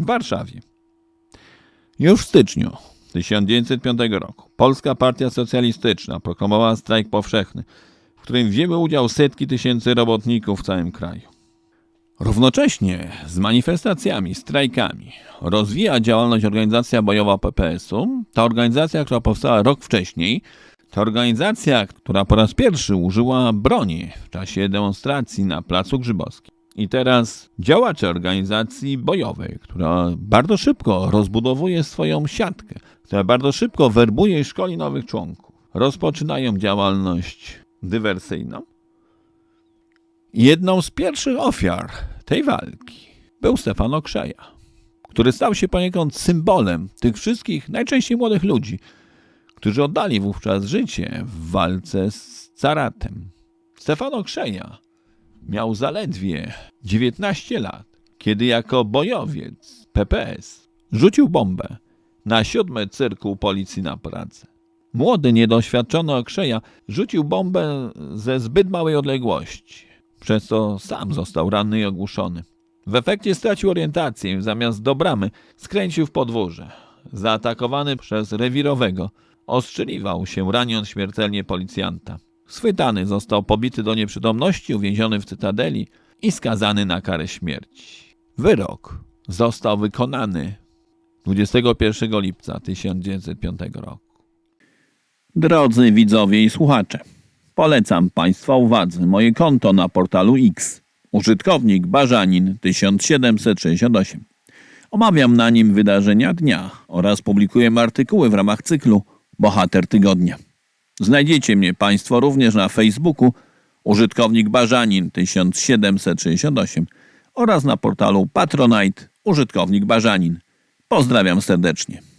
w Warszawie. Już w styczniu 1905 roku Polska Partia Socjalistyczna proklamowała strajk powszechny, w którym wzięły udział setki tysięcy robotników w całym kraju. Równocześnie z manifestacjami, strajkami rozwija działalność organizacja bojowa PPS-u. Ta organizacja, która powstała rok wcześniej, to organizacja, która po raz pierwszy użyła broni w czasie demonstracji na Placu Grzybowskim. I teraz działacze organizacji bojowej, która bardzo szybko rozbudowuje swoją siatkę, która bardzo szybko werbuje i szkoli nowych członków, rozpoczynają działalność dywersyjną. Jedną z pierwszych ofiar tej walki był Stefan Okrzeja, który stał się poniekąd symbolem tych wszystkich, najczęściej młodych ludzi, którzy oddali wówczas życie w walce z caratem. Stefan Okrzeja miał zaledwie 19 lat, kiedy jako bojowiec PPS rzucił bombę na siódmy cyrkuł policji na Pradze. Młody, niedoświadczony Okrzeja rzucił bombę ze zbyt małej odległości, przez co sam został ranny i ogłuszony. W efekcie stracił orientację i zamiast do bramy skręcił w podwórze. Zaatakowany przez rewirowego, ostrzeliwał się, raniąc śmiertelnie policjanta. Schwytany został pobity do nieprzytomności, uwięziony w cytadeli i skazany na karę śmierci. Wyrok został wykonany 21 lipca 1905 roku. Drodzy widzowie i słuchacze, polecam Państwa uwadze moje konto na portalu X. Użytkownik Barzanin 1768. Omawiam na nim wydarzenia dnia oraz publikuję artykuły w ramach cyklu Bohater Tygodnia. Znajdziecie mnie Państwo również na Facebooku użytkownik Barzanin 1768 oraz na portalu Patronite użytkownik Barzanin. Pozdrawiam serdecznie.